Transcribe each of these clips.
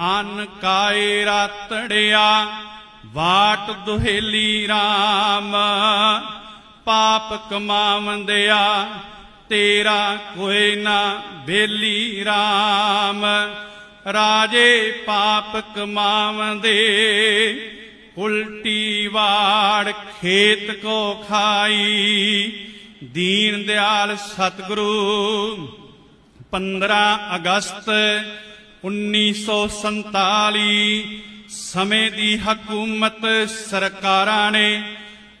ਅਨ ਕਾਏ ਰਾਤੜਿਆ, ਵਾਟ ਦੁਹੇਲੀ RAM ਪਾਪ ਕਮਾਵੰਦਿਆ, ਤੇਰਾ ਕੋਈ ਨਾ ਬੇਲੀ RAM ਰਾਜੇ ਪਾਪ ਕਮਾਵੰਦੇ, ਉਲਟੀ ਵਾੜ ਖੇਤ ਕੋ ਖਾਈ। ਦੀਨ ਦਿਆਲ ਸਤਿਗੁਰੂ 15 ਅਗਸਤ 1947 ਸਮੇਂ ਦੀ ਹਕੂਮਤ ਸਰਕਾਰਾਂ ਨੇ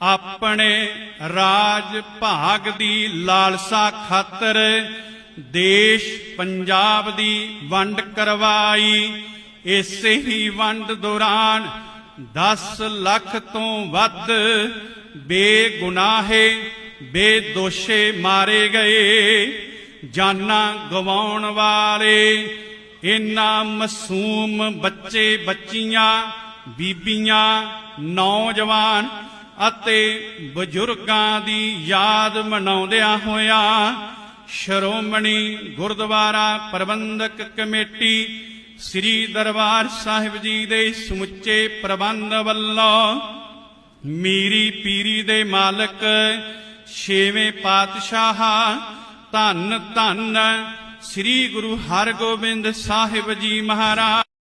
ਆਪਣੇ ਰਾਜ ਭਾਗ ਦੀ ਲਾਲਸਾ ਖਾਤਰ ਦੇਸ਼ ਪੰਜਾਬ ਦੀ ਵੰਡ ਕਰਵਾਈ। ਇਸੇ ਹੀ ਵੰਡ ਦੌਰਾਨ 10 ਲੱਖ ਤੋਂ ਵੱਧ ਬੇਗੁਨਾਹੇ, ਬੇਦੋਸ਼ੇ ਮਾਰੇ ਗਏ। ਜਾਨਾਂ ਗਵਾਉਣ ਵਾਲੇ ਇਨ੍ਹਾਂ ਮਾਸੂਮ ਬੱਚੇ ਬੱਚੀਆਂ, ਬੀਬੀਆਂ, ਨੌਜਵਾਨ ਅਤੇ ਬਜ਼ੁਰਗਾਂ ਦੀ ਯਾਦ ਮਨਾਉਂਦਿਆਂ ਹੋਇਆਂ ਸ਼੍ਰੋਮਣੀ ਗੁਰਦੁਆਰਾ ਪ੍ਰਬੰਧਕ ਕਮੇਟੀ ਸ੍ਰੀ ਦਰਬਾਰ ਸਾਹਿਬ ਜੀ ਦੇ ਸਮੁੱਚੇ ਪ੍ਰਬੰਧ ਵੱਲੋਂ ਮੀਰੀ ਪੀਰੀ ਦੇ ਮਾਲਕ ਛੇਵੇਂ ਪਾਤਸ਼ਾਹ ਧੰਨ ਧੰਨ ਸ੍ਰੀ ਗੁਰੂ ਹਰਗੋਬਿੰਦ ਸਾਹਿਬ ਜੀ ਮਹਾਰਾਜ।